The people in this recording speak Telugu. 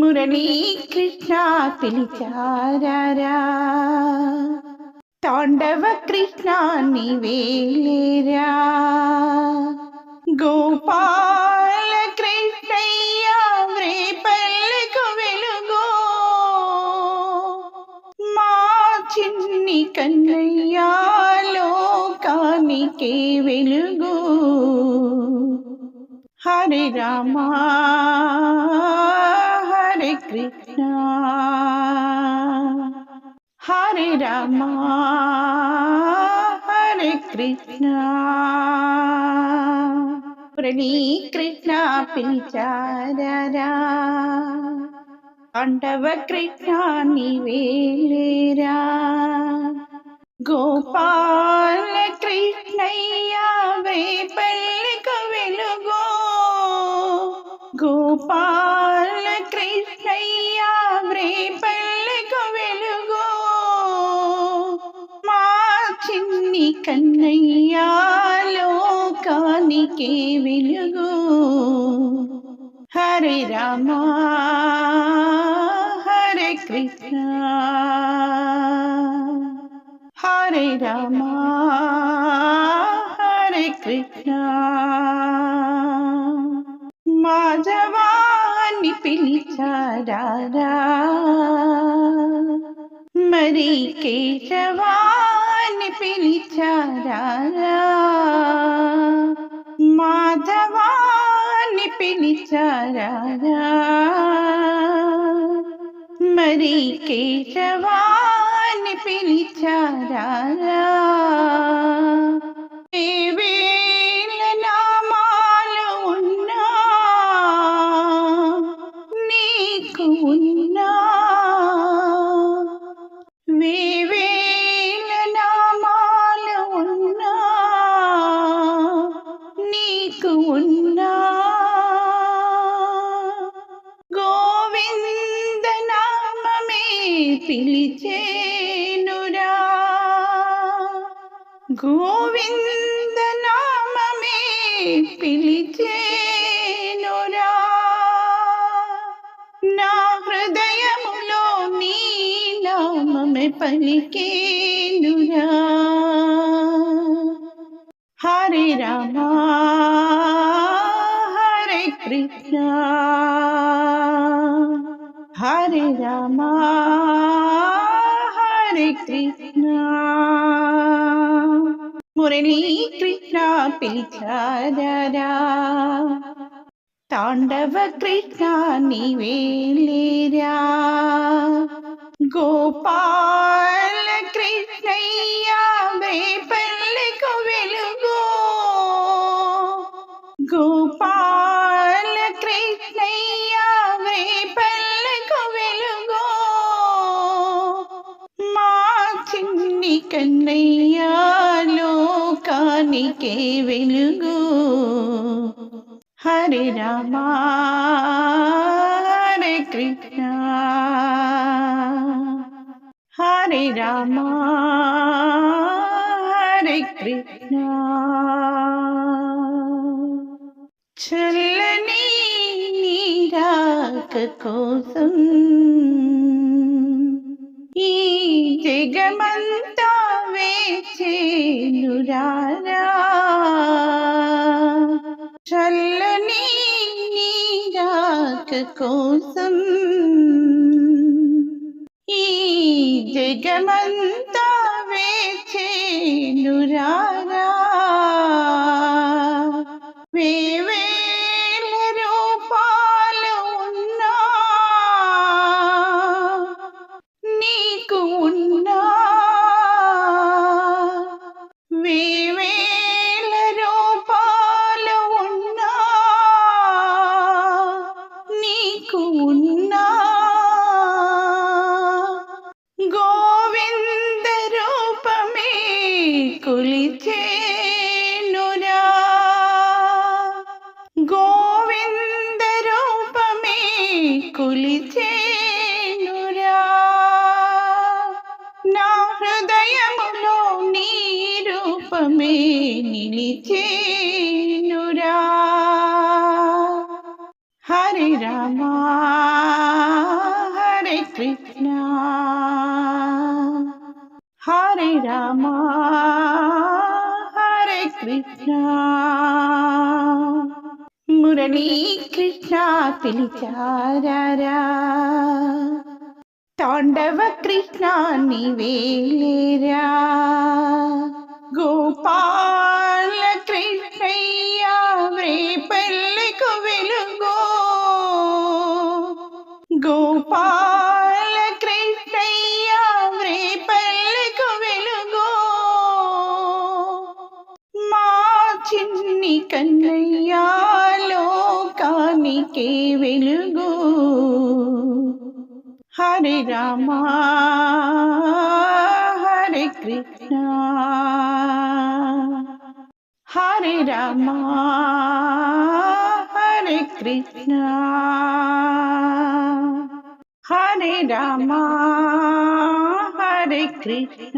మురళీ కృష్ణ పిలిచారారా? తాండవ కృష్ణ నివేలేరా గోపాల కృష్ణయ్య రేపల్లెకు వెలుగో. మా చిన్ని కన్నయ్య లోకానికి వెలుగు. హరి రామా. హరే కృష్ణ హరే రామ హరే కృష్ణ మురళీ కృష్ణ పిలిచారా అండవ కృష్ణ నీవేలేరా గోపాల కృష్ణయ్య వేపల్లిక వెలుగు కన్నయ్యాలోకానికి వెలుగు. హరి రామ హరే కృష్ణ. హరే రామ హరే కృష్ణ. మాధవాన్ని పిలిచారా మరి కేశవా అని పిలిచారా? మాధవాన్ని పిలిచారా? మరి కేశవాన్ని పిలిచారా? పిలిచేనురా. గోవింద నామమే పిలిచేనురా. నా హృదయములో నీ నామమే పలికేనురా. హరే రామా హరే కృష్ణ. హరే రామా కృష్ణ మురళీ కృష్ణ పిలిచారా తాండవ కృష్ణ నీవేలేరా గోపాల లోకానికే వెలుగు. హరి రామ హరే కృష్ణ. హరి రామ హరే కృష్ణ. చల్లని నీరాక కోసం ఈ జగమంతా వేచేనురారా చల్లని నీరాక కోసం ఈ జగమంతా వేచేనురారా కులిచేనురా గోవింద రూపమే కులిచేనురా నా హృదయములో నీ రూపమే నిలిచేనురా హరి రామా హరే కృష్ణ Hare Rama మురళీ కృష్ణ పిలిచారా తాండవ కృష్ణ నీవేలేరా గోపా లోకానికే వెలుగు హరే రామ హరే కృష్ణ హరే రామ హరే కృష్ణ హరే రామ హరే కృష్ణ